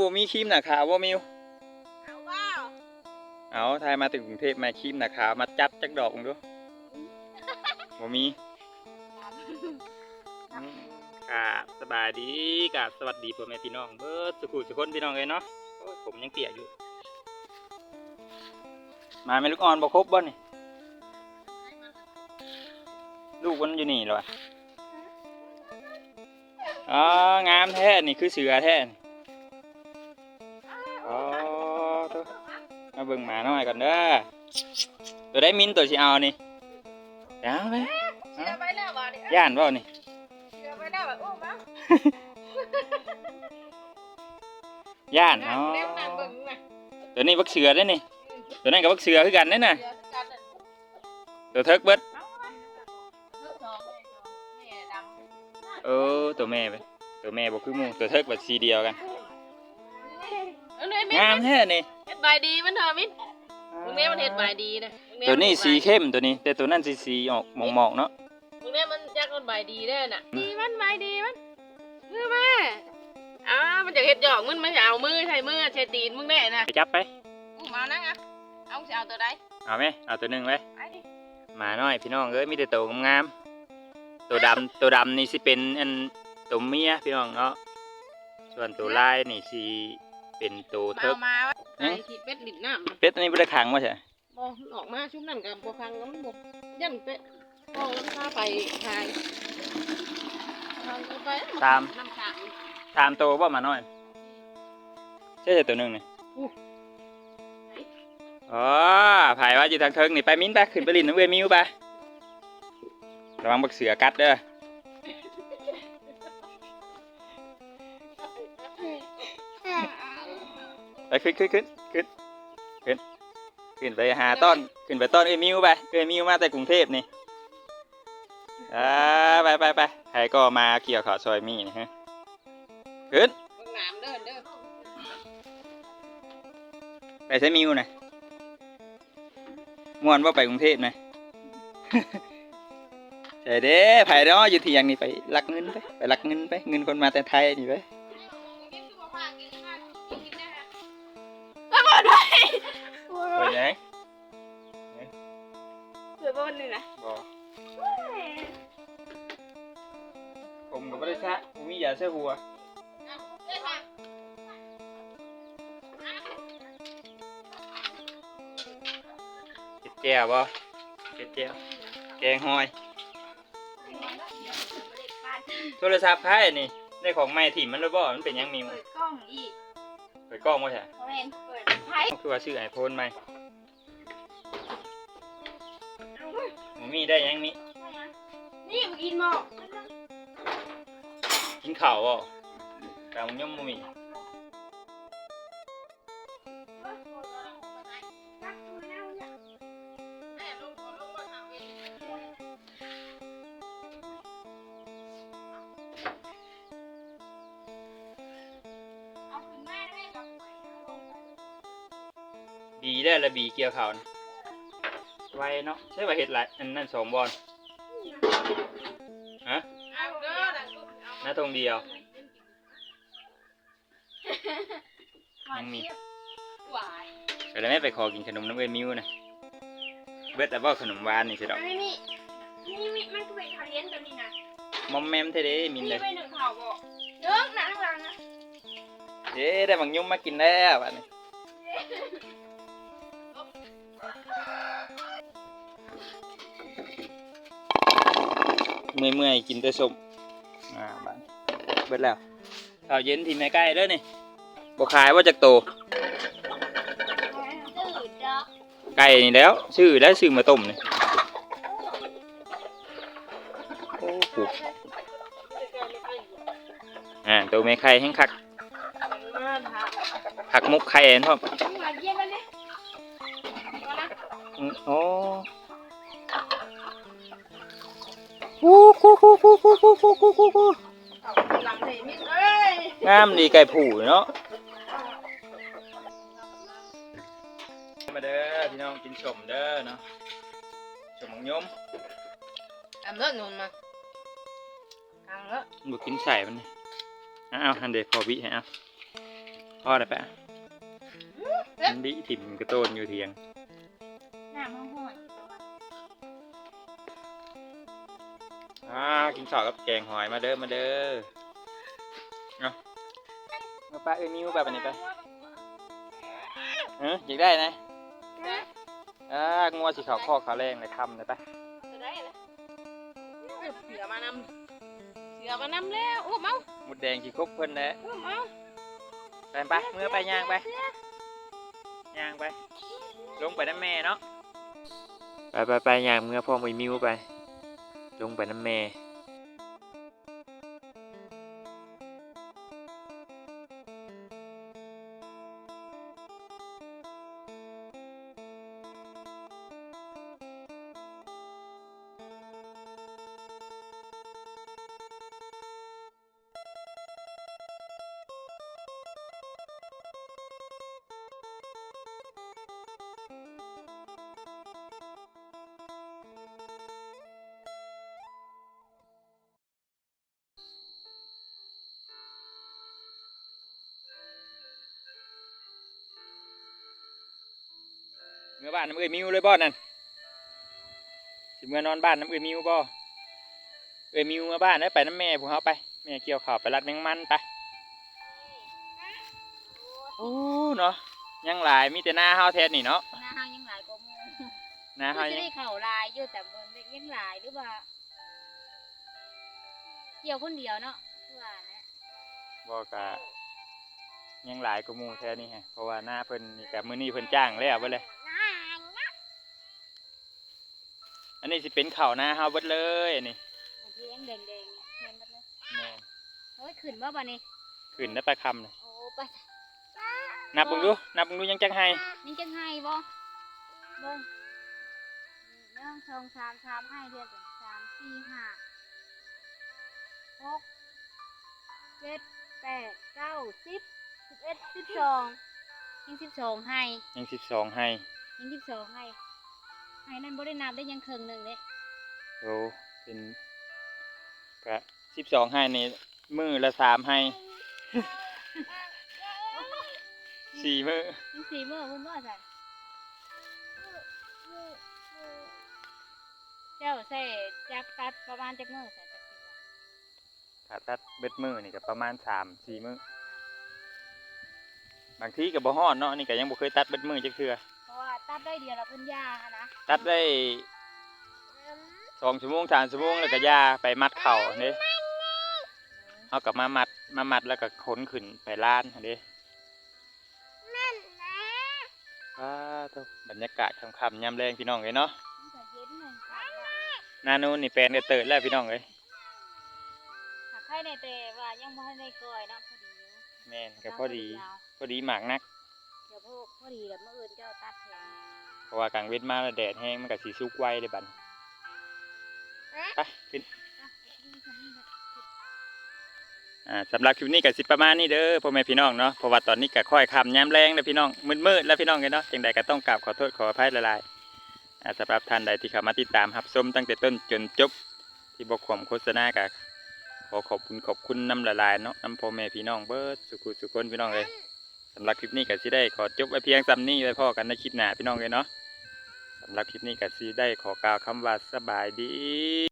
บ่มีครีมหนาขาวบ่มิวเอาว่าเอาทายมาถึงกรุงเทพมาครีมหนาขาวมาจัดจักดอกดูบ่มีอืมกราบสบายดีกราบสวัสดีพ่อแม่พี่น้องเบิดสุขุสุคนพี่น้องเลยเนาะผมยังเปียกอยู่ มาแม่ลูกอ่อนบ่ครบบ่นี่ลูกมันอยู่นี่หรอวะอ๋องามแท้นี่คือเสือแท้น มาเบิ่งหมาน้อยก่อนเด้อตัวได้มินตัวสิเอานี่เดี๋ยวไปเชื่อไปแล้วบ่ดิย่านเปล่านี่เชื่อไปแล้วบ่อุ้มเอาย่านนั่อ๋งอเล่นนั่งเบิ่งน่ะตัวนี้บักเสือได้อนี่ตัวนั้นกับบักเสือคือกันเด้อน่ะเชื่อกันน่ะตัวเทิกเบิดเอาไปเลิกสองเลยแม่ดำ เออตัวแม่ไปตัวแม่บ่คือหมู่ตัวเทิกแบบสีเดียวกัน เอาเลยมิ้นงามแท้นี่เฮ็ดใบดีมันเถอะมิ้นมึงเนี่ยมันเฮ็ดใบดีนะมึงเยตัวนี้มัสีฮ็ดใบเข้มตัวนี้ แต่ตัวนั้นสีสีออกหมองๆเนาะมึงเนี่ยมันจักมันใบดีแน่น่ะดีมันใบดีมันมือมาอ้ามันจะเฮ็ดหยอกมึงมันจะเอามือใช้มือใช้ตีนมึงแน่น่ะไปจับไปอุ้มเอานะอะเอาสิเอาตัวใดเอาไหมเอาตัวหนึ่งไว้ไปดิหมาน้อยพี่น้องเอ้ยมีแต่ตัวงามๆตัวดำตัวดำนี่สิเป็นอันตัวเมียพี่น้องเนาะส่วนตัวลายนี่สิ เป็นตัวมาเทิเอากมาไว้เอ๊ะไอ้ที่เป็ดลิ้นน้ำเป็ดอันนี้บ่ได้ขังว่าใช่บ่มันออกมาชุบนั่นกับบ่ฟังแล้วมันบ่ยันเป็ดพ่อมันพาไปทางทางไปตามน้ำขังตามตัวบ่หมาน้อยใช่แต่ตัวหนึ่งนี่อู้อ๋อผายว่าอยู่ทางเทิงนี่ไปมิ้นไปขึ้นไปลินน้ำเวยมิวไประวังบักเสือกัดเด้อ ไปขึ้นขึ้นขึ้นขึ้นขึ้นขึ้นไปหาต้นขึ้นไปต้นเอ้มิวไปเอ้มิวมาแต่กรุงเทพนี่อ่าไปไปไปใครก็มาเกี่ยวข่วซอยมีนี่ฮะขึ้นเบิ่งน้ำเด้อเด้อไปใช้มิวหน่อยม่วนว่าไปกรุงเทพหน่อยใช่เด้ไผ่เนาะอยู่ที่ยังนี่ไปลักเงินไปไปลักเงินไปเงินคนมาแต่ไทยนี่ไป ได้ไปไหนเสือบ่นี่นะบอกผมก็ไม่ได้ชะผมมียาเสื้อหัวเก็ดแก้วบ่เก็ดแก้วแกงหอย โทรศัพท์ไพ่นี่ได้ของใหม่ถิ่มมันแล้วบ่มันเป็นหยังมีมั้เปิยดกล้องอีกเปิดกล้องบ่ใช่ คือว่าชื่อไอโฟนไหมหมูมีได้ยังมีนี่มึงกินหม้อกินข้าวบ่กลางย่อมบ่มี บีได้ละบีเกี่ยวข้าวนะไวเนาะใช่ว่าเฮ็ดหลายอันนั้นสองบอลฮะเอาเด้อดังตุ๊บเอาหน้าตรงเดียวยังมีหวายเดี๋ยวเราไม่ไปขอกินขนมน้ำเอ้ยมิวนะเบิดแต่ว่าขนมหวานนี่สิดอกไม่มีนี่มีมันก็เป็นคาเลียนตัวนี้นะมอมแมมเท่เด้มินมีเลยไปหนึ่งข่าวบอกเด้อหนังหลังนะเด้ได้บางยุ่มมากินแล้วบัดนี้ เมื่อยเมื่อยๆกินแต่ส้มอ่าบัดเบิดแล้วข้าวเย็นที่แม่ใกล้เด้อนี่บ่ขายว่าจากโตตื่นจ้ะไก่นี่แล้วซื้อแล้วซื้อมาต้มนี่โอ้โหอ่าตัวแม่ไข่แห้งคักมาถามคักมุกไข่เห็นพ่อมหวานเย็นมันเนี่ยมานะอืมโอ้ ฮู้ฮู้ฮู้ฮู้ฮู้ฮู้ฮู้ฮู้ฮู้ฮู้เอาหลังามดีไก่ผูเนาะมาเด้อพี่น้องกินชมเด้อเนาะชมของยมทำเลิศนูนมาทางเลิศบุกินใส่มันนี่เอาเอาหันเดพอบิให้เอาพอพ่อได้ปะมันดิถิ่มกระโตนอยู่เทียง อ่ากินข้าวกับแกงหอยมาเด้อมาเด้อเอามาป้าเอ้ยมิวไปปะนี่ไปเอออยากได้นะอ่างัวสิเขาข้อเขาแรงเลยคำเลยไปจะได้เลยเสือมานำเสือมานำแล้วอุ้มเอาหมุดแดงขี้คุกเพิ่นแหละอุ้มเอาไปไปเมื่อไปย่างไปย่างไป ลงไปน้ำแม่เนาะไปไปไปย่างเมื่อพ่อมวยมิวไป จงไปน้ำแม่ มื่อบ้านน้ำเอ้ยมิวเลยบ่นั่นสิเมื่อนอนบ้านน้ำเอ้ยมิวบ่เอ้ยมิวมาบ้านแล้วไปน้ำแม่พวกเขาไปแม่เกี่ยวข้าวไปรัดแมงมันไปโอ้เนาะยังหลายมีแต่หน้าเฮาแทนนี่เนาะหน้าเฮายังหลายกว่าหมู่หน้าเฮาเฮาจะยังได้เข่าลายอยู่แต่บนยังหลายหรือว่าเกี่ยวคนเดียวเนาะคือว่าแหละบอกกะยังหลายกว่าหมู่แท้นี่ฮะเพราะว่าหน้าเพิ่นนี่กับมื้อนี้เพิ่นจ้างแล้วเบิดเลย นนี้สิเป็นข้าวหน้าเฮาเบิดเลยอันนี้อันที่ยังแดงๆเนี่ยเห็นหมดเลยแม่นเฮ้ยขึ้นว่าบ่นี่ขึ้นได้ปลาคำเลยโอ้ไปนับเบิ่งดูนับเบิ่งดูยังจังให้นี่จังให้บ่เบิ่งหนึ่งสองสามสามให้เดียวกันสามสี่ห้าหกเจ็ดแปดเก้าสิบสิบเอ็ดสิบสองยังสิบสองให้ยังสิบสองให้ยังสิบสองให้ ให้นั่นบ่ได้นับได้ยังครึ่งหนึ่งเด้โอ้เป็นกะสิบสองให้นี่มือละสามให้ สี่มือยังสี่มื้อเพิ่นบ่ซั่นเจ้าใส่จักตัดประมาณจักมื้อซั่นจักสิว่าถ้าตัดเบ็ดมือนี่ก็ประมาณสามสี่มือบางทีก็บ่ฮอดเนาะนี่ก็ยังบ่เคยตัดเบ็ดมือจักเทื่อเพราะ ว่าตัดได้เดียวละเพิ่นยาหั้นนะตัดได้สองชั่วโมงสามชั่วโมงแล้วก็ยาไปมัดเข่าเด้เอากลับมามัดมามัดแล้วก็ขนขึ้นไปล้านเด้ว้าตัวบรรยากาศค่ำๆยามแรงพี่น้องเลยเนาะมันก็เย็นหนึ่งค่ะหนานูนนี่แปลนก็เติดแล้วพี่น้องเลยหากใครในแต่ว่ายังบ่ทันได้ก่อยเนาะพอดีอยู่แม่นก็พอดียาวพอดีหมากนัก เดี๋ยวพวกพอดีแล้วมื้ออื่นเจ้าตัดแทนเพราะว่ากลางเวทมาแล้วแดดแห้งมันก็สีสุกไวเลยบัดไปขึ้นอะนี่ก็นี่แหละอ่าสำหรับคลิปนี้ก็สิประมาณนี้เด้อพ่อแม่พี่น้องเนาะเพราะว่าตอนนี้ก็ค่อยค่ำยามแรงแล้วพี่น้องมืดๆแล้วพี่น้องกันเนาะจังใดก็ต้องกราบขอโทษขออภัยหลายๆอ่าสำหรับท่านใดที่เข้ามาติดตามรับชมตั้งแต่ต้นจนจบที่บกความโฆษณาก็ขอขอบคุณขอบคุณน้ำละลายเนาะน้ำพ่อแม่พี่น้องเบิดสุขุสุขคนพี่น้องเลยสำหรับคลิปนี้ก็สิได้ขอจบไว้เพียงซ้ำนี้ไว้พ่อกันในคลิปหน้าพี่น้องเลยเนาะสำหรับคลิปนี้ก็สิได้ขอกล่าวคำว่าสบายดี